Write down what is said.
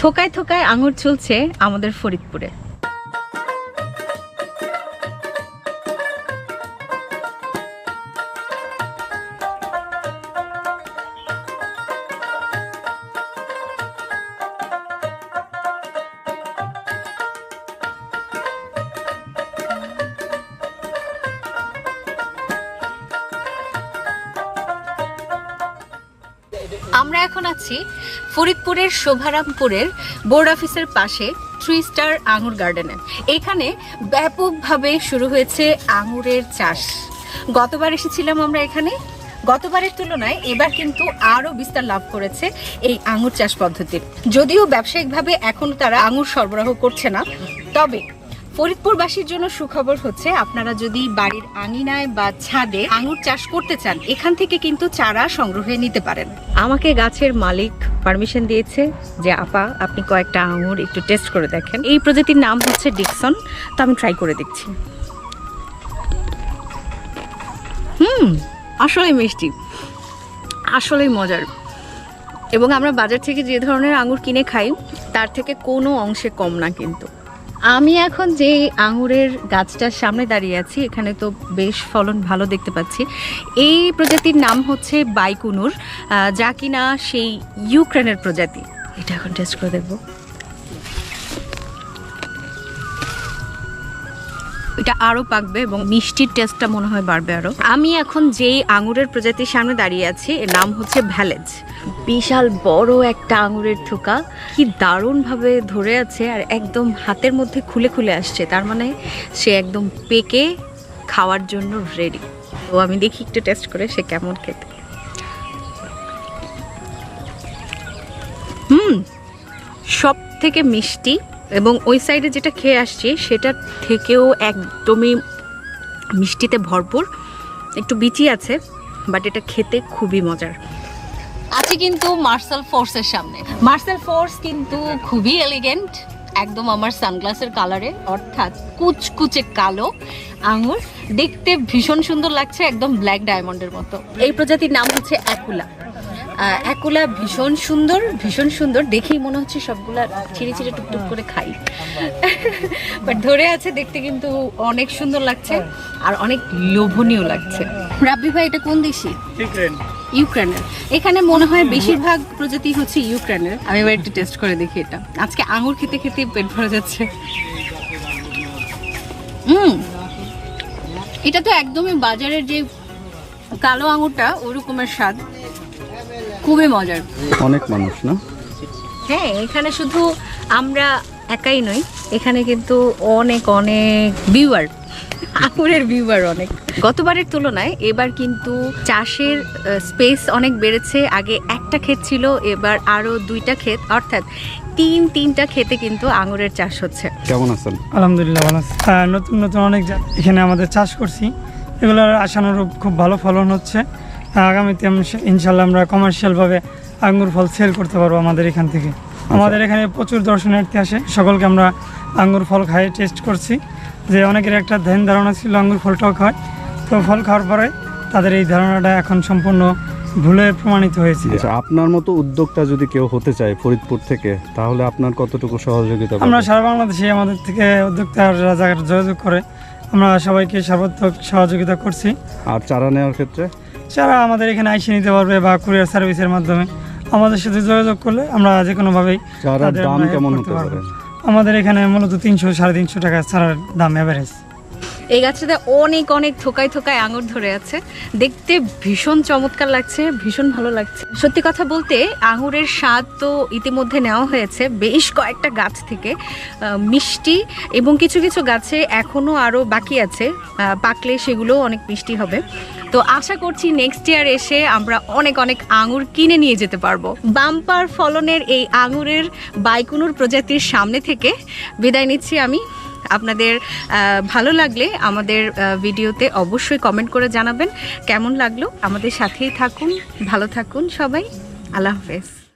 থোকায় থোকায় আঙুর চলছে আমাদের ফরিদপুরে। আমরা এখন আছি ফরিদপুরের শোভারামপুরের বোর্ড অফিসের পাশে থ্রি স্টার আঙুর গার্ডেনে। এখানে ব্যাপকভাবে শুরু হয়েছে আঙুরের চাষ। গতবার এসেছিলাম আমরা এখানে। গতবারের তুলনায় এবার কিন্তু আরও বিস্তার লাভ করেছে এই আঙুর চাষ পদ্ধতির। যদিও ব্যবসায়িকভাবে এখন তারা আঙুর সরবরাহ করছে না, তবে ফরিদপুরবাসীর জন্য সুখবর হচ্ছে, আপনারা যদি বাড়ির আঙিনায় বা ছাদে আঙুর চাষ করতে চান, এখান থেকে কিন্তু চারা সংগ্রহে নিতে পারেন। আমাকে গাছের মালিক পারমিশন দিয়েছে যে, আপা, আপনি কয়েকটা আঙুর একটু টেস্ট করে দেখেন। এই প্রজাতির নাম হচ্ছে ডিকসন, তো আমি ট্রাই করে দেখছি। হুম আসলে মিষ্টি, আসলেই মজার। এবং আমরা বাজার থেকে যে ধরনের আঙুর কিনে খাই, তার থেকে কোনো অংশে কম না কিন্তু। আমি এখন যে আঙুরের গাছটার সামনে দাঁড়িয়ে আছি, এখানে তো বেশ ফলন ভালো দেখতে পাচ্ছি। এই প্রজাতির নাম হচ্ছে বাইকুনুর যা কিনা সেই ইউক্রেনের প্রজাতি। এটা এখন টেস্ট করে দেখব। এটা আরও পাকবে এবং মিষ্টির টেস্টটা মনে হয় বাড়বে আরও। আমি এখন যেই আঙুরের প্রজাতির সামনে দাঁড়িয়ে আছি, এর নাম হচ্ছে ভ্যালেজ। বিশাল বড় একটা আঙুরের থোকা। কি দারুণভাবে ধরে আছে আর একদম হাতের মধ্যে খুলে খুলে আসছে। তার মানে সে একদম পেকে খাওয়ার জন্য রেডি তো আমি দেখি একটু টেস্ট করে সে কেমন খেতে। হুম সব থেকে মিষ্টি এবং ওই সাইডে যেটা খেয়ে আসছি সেটার থেকেও একদমই মিষ্টিতে ভরপুর। একটু বিচি আছে বাট এটা খেতে খুবই মজার। আছি কিন্তু মার্শাল ফোর্সের সামনে। মার্শাল ফোর্স কিন্তু খুবই এলিগেন্ট একদম আমার সানগ্লাসের কালারে অর্থাৎ কুচকুচে কালো আঙুর, দেখতে ভীষণ সুন্দর লাগছে, একদম ব্ল্যাক ডায়মন্ডের মতো। এই প্রজাতির নাম হচ্ছে অ্যাকুলা অ্যাকুলা ভীষণ সুন্দর ভীষণ সুন্দর, দেখেই মনে হচ্ছে সবগুলা ছিঁড়ে ছিঁড়ে টুকটুক করে খাই। বাট ধরে আছে দেখতে কিন্তু অনেক সুন্দর লাগছে, আর অনেক লোভনীয় লাগছে। রাব্বি ভাই এটা কোন দেশি? ইউক্রেনের। এখানে মনে হয় বেশিরভাগ প্রজাতি হচ্ছে ইউক্রেনের। আমি এবার একটু টেস্ট করে দেখি এটা। আজকে আঙুর খেতে খেতে পেট ভরে যাচ্ছে। হুম। এটা তো একদমই বাজারের যে কালো আঙুরটা ওরকমের স্বাদ। খুবই মজার। অনেক মানুষ না? হ্যাঁ এখানে শুধু আমরা একাই নই এখানে কিন্তু অনেক অনেক ভিউয়ার আঙুরের ভিউয়ার অনেক। গতবারের তুলনায় এবার কিন্তু চাষের স্পেস অনেক বেড়েছে। আগে একটা ক্ষেত ছিল এবার আরও দুইটা ক্ষেত অর্থাৎ তিন তিনটা ক্ষেতে কিন্তু আঙুরের চাষ হচ্ছে। কেমন আছেন? আলহামদুলিল্লাহ ভালো আছি। নতুন নতুন অনেক এখানে আমাদের চাষ করছি। এগুলোর আশানুরূপ খুব ভালো ফলন হচ্ছে। আগামীতে ইনশাল্লাহ আমরা কমার্শিয়ালভাবে আঙ্গুর ফল সেল করতে পারব আমাদের এখান থেকে। আমাদের এখানে প্রচুর দর্শনার্থী আসে। সকলকে আমরা আঙ্গুর ফল খাই টেস্ট করছি। যে অনেকের একটা ধ্যান ধারণা ছিল আঙ্গুর ফল টক হয় তো ফল খাওয়ার পরে তাদের এই ধারণাটা এখন সম্পূর্ণ ভুলে প্রমাণিত হয়েছে। আচ্ছা আপনার মতো উদ্যোক্তা যদি কেউ হতে চায় ফরিদপুর থেকে তাহলে আপনার কতটুকু সহযোগিতা আমরা সারা বাংলাদেশে আমাদের থেকে উদ্যোক্তারা যারা যোগাযোগ করে আমরা সবাইকে সর্বাত্মক সহযোগিতা করছি। আর চারা নেওয়ার ক্ষেত্রে? যারা আমাদের এখানে আইসে নিতে পারবে বা কুরিয়ার সার্ভিসের মাধ্যমে। আমাদের সাথে যোগাযোগ করলে আমরা যে কোনোভাবেই চারার দাম কেমন হতে পারব। পারে আমাদের এখানে মূলত তিনশো, সাড়ে তিনশো টাকা ছাড়ার দাম অ্যাভারেজ এই গাছটাতে অনেক অনেক থোকায় থোকায় আঙুর ধরে আছে। দেখতে ভীষণ চমৎকার লাগছে, ভীষণ ভালো লাগছে। সত্যি কথা বলতে, আঙুরের স্বাদ তো ইতিমধ্যে নেওয়া হয়েছে বেশ কয়েকটা গাছ থেকে মিষ্টি এবং কিছু কিছু গাছে এখনও আরও বাকি আছে। পাকলে সেগুলোও অনেক মিষ্টি হবে। তো আশা করছি নেক্সট ইয়ার এসে আমরা অনেক অনেক আঙুর কিনে নিয়ে যেতে পারব। বাম্পার ফলনের এই আঙুরের বাইকুনুর প্রজাতির সামনে থেকে বিদায় নিচ্ছি আমি। আপনাদের ভালো লাগলে আমাদের ভিডিওতে অবশ্যই কমেন্ট করে জানাবেন। কেমন লাগল? আমাদের সাথেই থাকুন, ভালো থাকুন সবাই। আল্লাহ হাফেজ।